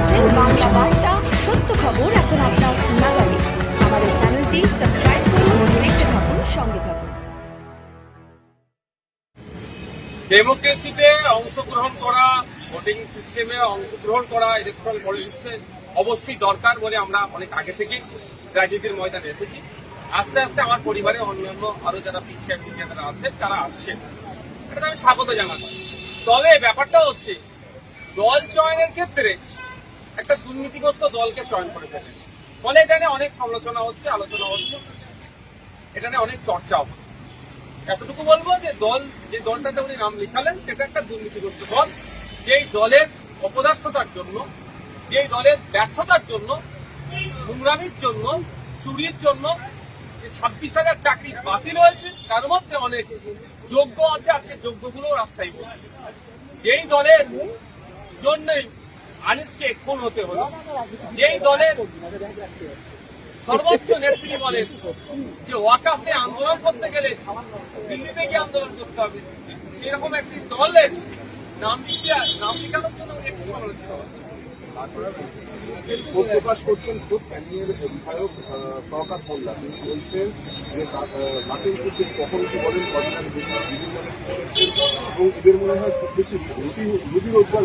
দেখছেন বাংলা বার্তা, সত্য খবর এখন আপনার নাগালে। আমাদের চ্যানেলটি সাবস্ক্রাইব করুন, দেখতে থাকুন, সঙ্গে থাকুন। ডেমোক্রেসিতে অংশগ্রহণ করা ভোটিং সিস্টেমে অংশগ্রহণ করা ইলেকট্রাল পলিটিক্সে অবশ্যই দরকার বলে আমরা অনেক আগে থেকে রাজনীতির ময়দানে এসেছি। আস্তে আস্তে আমার পরিবারে অন্যান্য আরও যারা পিছিয়ে যারা আছে, তারা আসছে। এটা আমি স্বাগত জানাচ্ছি। তবে ব্যাপারটা হচ্ছে, দল চয়নের ক্ষেত্রে একটা দুর্নীতিগ্রস্ত দলকে চয়ন করে ফেলে। ফলে এটা নিয়ে অনেক সমালোচনা হচ্ছে, আলোচনা হচ্ছে এটা নিয়ে অনেক চর্চাও হচ্ছে। এতটুকু বলব যে দল, যে দলটাতে উনি নাম লিখালেন, সেটা একটা দুর্নীতিগ্রস্ত দল। যেই দলের অপদার্থতার জন্য, যেই দলের ব্যর্থতার জন্য, নোংরামির জন্য, চুরির জন্য যে ছাব্বিশ হাজার চাকরি বাতিল হয়েছে, তার মধ্যে অনেক যোগ্য আছে, আজকে যোগ্যগুলো রাস্তায় বসে। যেই দলের জন্যই আনিসকে খুন হতে হলো। যেই দলের সর্বোচ্চ নেত্রী বলেন যে ওয়াকাফ নিয়ে আন্দোলন করতে গেলে দিল্লিতে গিয়ে আন্দোলন করতে হবে, সেরকম একটি দলের নাম লিখে নাম লিখানোর জন্য একটু সমালোচিত হচ্ছে ক্ষোভ প্রকাশ করছেন খুব প্যানিয়ের বিধায়ক এদের মনে হয় খুব বেশি রুটি রুটি রোজগার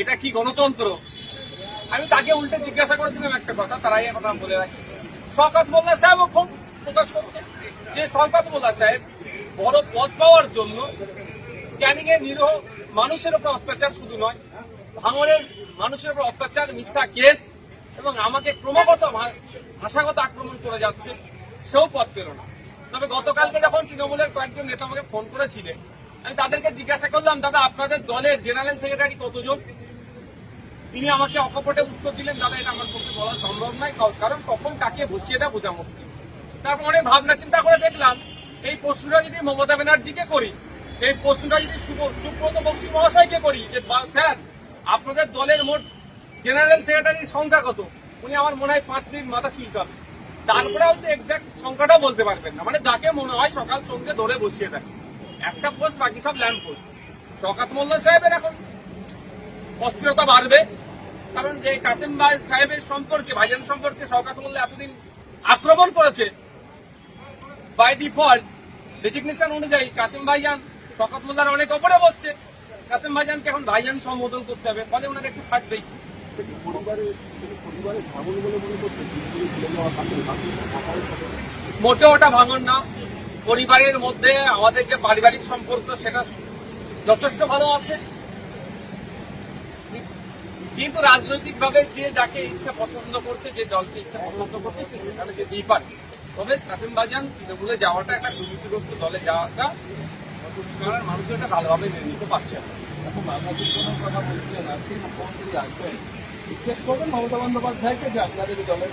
এটা কি গণতন্ত্র? আমি তাকে উল্টে জিজ্ঞাসা করেছিলাম একটা কথা, তারাই কথা বলে রাখি। শওকত মোল্লা সাহেবও খুব প্রকাশ করছে। যে শওকত মোল্লা সাহেব বড় পদ পাওয়ার জন্য ক্যানিং এর নিরহ মানুষের উপর অত্যাচার শুধু নয় ভাঙরের মানুষের উপর অত্যাচার, মিথ্যা কেস এবং আমাকে ক্রমাগত ভাষাগত আক্রমণ করে যাচ্ছে, সেও পথ পেল না। তবে গতকালকে যখন তৃণমূলের কয়েকজন নেতা আমাকে ফোন করেছিলেন আমি তাদেরকে জিজ্ঞাসা করলাম, দাদা, আপনাদের দলের জেনারেল সেক্রেটারি কতজন? তিনি আমাকে অকপটে উত্তর দিলেন, দাদা, এটা আমার পক্ষে বলা সম্ভব নয় কারণ কখন কাকে বসিয়ে দেয় বোঝা মুশকিল। তারপর অনেক ভাবনা চিন্তা করে দেখলাম, এই প্রশ্নটা যদি মমতা ব্যানার্জিকে করি, এই প্রশ্নটা যদি সুব্রত বক্সী মহাশয়কে করি, যে স্যার, আপনাদের দলের মোট জেনারেল সেক্রেটারির সংখ্যা কত? উনি আমার মনে হয় পাঁচ মিনিট মাথা চুলকাবে। তারপরে হয়তো এক্সাক্ট সংখ্যাটাও বলতে পারবেন না। মানে যাকে মনে হয় সকাল সন্ধ্যে ধরে বসিয়ে দেয় একটা পোস্ট বাকি সব ল্যাম্প পোস্ট শকাত মোল্লা সাহেবের এখন অস্থিরতা বাড়বে। কারণ যে কাসিম ভাই সাহেবের সম্পর্কে, ভাইজান সম্পর্কে শওকাত মোল্লা এতদিন আক্রমণ করেছে বাই ডিফল্ট ডেজিগনেশন অনুযায়ী কাসিম ভাইজান, শওকাত মোল্লার অনেক ওপরে বসছে। কাসিম ভাইজানকে এখন ভাইজান সম্বোধন করতে হবে, ফলে ওনার একটু ফাটবেই। মোটেও ওটা ভাঙন না। পরিবারের মধ্যে আমাদের যে পারিবারিক সম্পর্ক, সেটা যথেষ্ট ভালো আছে। কিন্তু রাজনৈতিক ভাবে যে যাকে ইচ্ছা পছন্দ করছে, যে দলকে ইচ্ছা পছন্দ করছে সেখানে যেতেই পারে তবে কাসিম বাজান তৃণমূলে যাওয়াটা একটা দুর্নীতিগ্রস্ত দলে যাওয়াটা পশ্চিমবাংলার মানুষ এটা ভালোভাবে মেনে নিতে পারছে না। এখন কথা বলছিলেন আজকে মুখ্যমন্ত্রী আসবেন মমতা বন্দ্যোপাধ্যায়কে যে আপনাদের দলের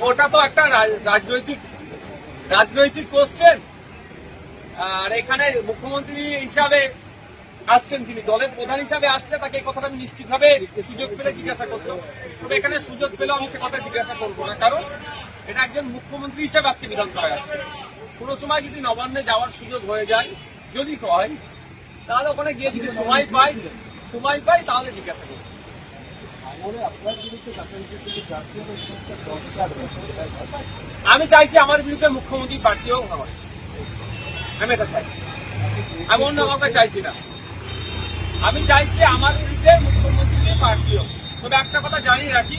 ওটা তো একটা রাজ- রাজনৈতিক রাজনৈতিক কোশ্চেন আর এখানে মুখ্যমন্ত্রী হিসাবে আসছেন তিনি, দলের প্রধান হিসাবে আসলে তাকে এই কথাটা আমি নিশ্চিতভাবে সুযোগ পেলে জিজ্ঞাসা করতাম। তবে এখানে সুযোগ পেলেও আমি সে কথা জিজ্ঞাসা করব না, কারণ এটা একজন মুখ্যমন্ত্রী হিসাবে আজকে বিধানসভায় আসছে। কোনো সময় যদি নবান্নে যাওয়ার সুযোগ হয়ে যায়, যদি হয়, তাহলে ওখানে গিয়ে যদি সময় পাই সময় পাই, তাহলে জিজ্ঞাসা করব। আমি চাইছি আমার বিরুদ্ধে মুখ্যমন্ত্রী প্রার্থীও হয় আমি এটা চাই। আমি অন্য কাউকে চাইছি না। আমি চাইছি আমার বিরুদ্ধে মুখ্যমন্ত্রী প্রার্থী হোক তবে একটা কথা জানিয়ে রাখি,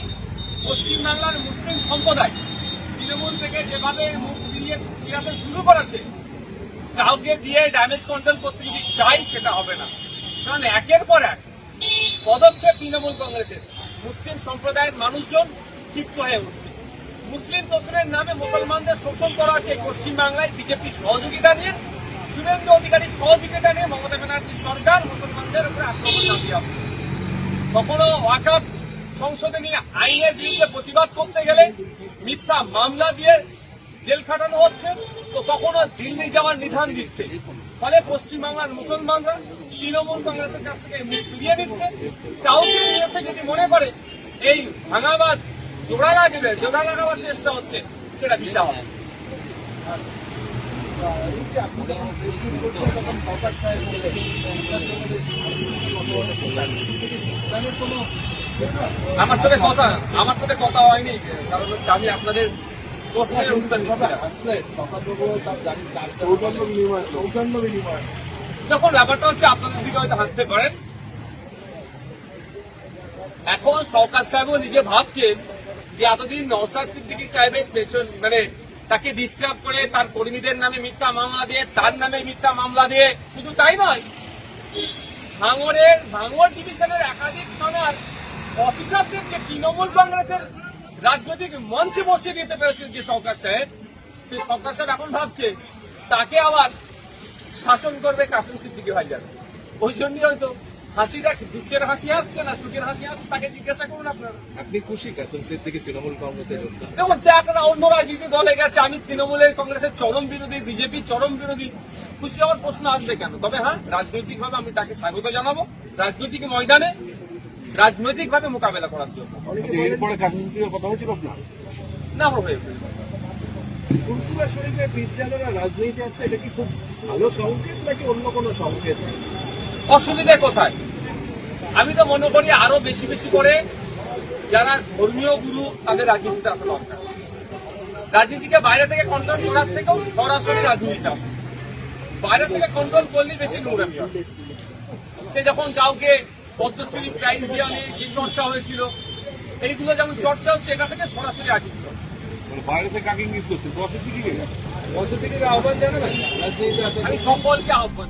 পশ্চিমবাংলার মুসলিম সম্প্রদায় তৃণমূল থেকে যেভাবে মুখ ফিরিয়ে ফিরাতে শুরু করেছে, কাউকে দিয়ে ড্যামেজ কন্ট্রোল করতে যদি চাই, সেটা হবে না। কারণ একের পর এক পদক্ষেপ তৃণমূল কংগ্রেসের। মুসলিম সম্প্রদায়ের মানুষজন ক্ষিপ্ত হয়ে উঠছে। মুসলিম দোসরের নামে মুসলমানদের শোষণ করা হচ্ছে পশ্চিমবাংলায় বিজেপির সহযোগিতা নিয়ে। শুভেন্দু অধিকারীর সহযোগিতা নিয়ে মমতা ব্যানার্জি সরকার মুসলমানদের উপরে আক্রমণ চালিয়ে যাচ্ছে কখনো ওয়াকাপ সংশোধনী আইনের বিরুদ্ধে প্রতিবাদ করতে গেলে মিথ্যা মামলা দিয়ে জেল খাটানো হচ্ছে, তো কখনো দিল্লি যাওয়ার নিধান দিচ্ছে। ফলে পশ্চিমবাংলার মুসলমানরা তৃণমূল কংগ্রেসের কাছ থেকে মুখ ফিরিয়ে নিচ্ছে। কাউকে এসে যদি মনে করে এই ভাঙাবাদ জোড়া লাগবে জোড়া লাগাবার চেষ্টা হচ্ছে সেটা দিতে হবে। আমার সাথে কথা আমার সাথে কথা হয়নি কারণ হচ্ছে আমি আপনাদের কোশ্চেনের উত্তর দিচ্ছি আসলে তার গাড়ি সৌজন্য বিনিময়। সৌজন্য বিনিময়। যখন ব্যাপারটা হচ্ছে আপনাদের দিকে হয়তো হাসতে পারেন। এখন সরকার সাহেবও নিজে ভাবছেন যে এতদিন নওসাদ সিদ্দিকী সাহেবের পেছন মানে তাকে ডিস্টার্ব করে তার কর্মীদের নামে মিথ্যা মামলা দিয়ে, তার নামে মিথ্যা মামলা দিয়ে, শুধু তাই নয় ভাঙরের ভাঙর ডিভিশনের একাধিক থানার অফিসারদেরকে তৃণমূল কংগ্রেসের রাজনৈতিক মঞ্চে বসিয়ে দিতে পেরেছে যে সরকার সাহেব। সেই সরকার সাহেব এখন ভাবছে তাকে আবার শাসন করবে কাসিম সিদ্দিকি ভাইজান। ওই জন্যই হয়তো হাসিটা দুঃখের হাসি আসছে না সুখের হাসি আসছে তাকে জিজ্ঞাসা করুন আপনারা। আপনি খুশি কাসেম সিদ্দিকী তৃণমূল কংগ্রেসের দেখুন একটা অন্য রাজনীতি দলে গেছে আমি তৃণমূলের কংগ্রেসের চরম বিরোধী বিজেপি চরম বিরোধী। খুশি হওয়ার প্রশ্ন আসবে কেন? তবে হ্যাঁ রাজনৈতিক ভাবে আমি তাকে স্বাগত জানাব। রাজনৈতিক ময়দানে রাজনৈতিক ভাবে মোকাবেলা করার জন্য। এরপরে কথা হয়েছিল আপনার? না হয়ে এটা কি খুব ভালো সংকেত নাকি অন্য কোনো সংকেত? অসুবিধে কোথায়? আমি তো মনে করি আরও বেশি বেশি করে যারা ধর্মীয় গুরু, তাদের রাজনীতিতে আসা দরকার। রাজনীতিকে বাইরে থেকে কন্ট্রোল করার থেকেও সরাসরি রাজনীতিতে বাইরে থেকে কন্ট্রোল করলেই বেশি নোংরামি সে যখন কাউকে পদ্মশ্রী প্রাইজ নিয়ে যে চর্চা হয়েছিল, এইগুলো যেমন চর্চা হচ্ছে, এটা থেকে সরাসরি রাজনীতি। বাইরে থেকে কাকে ইঙ্গিত করছে? দশের দিকে দশের দিকে আহ্বান জানাবেন সকলকে আহ্বান।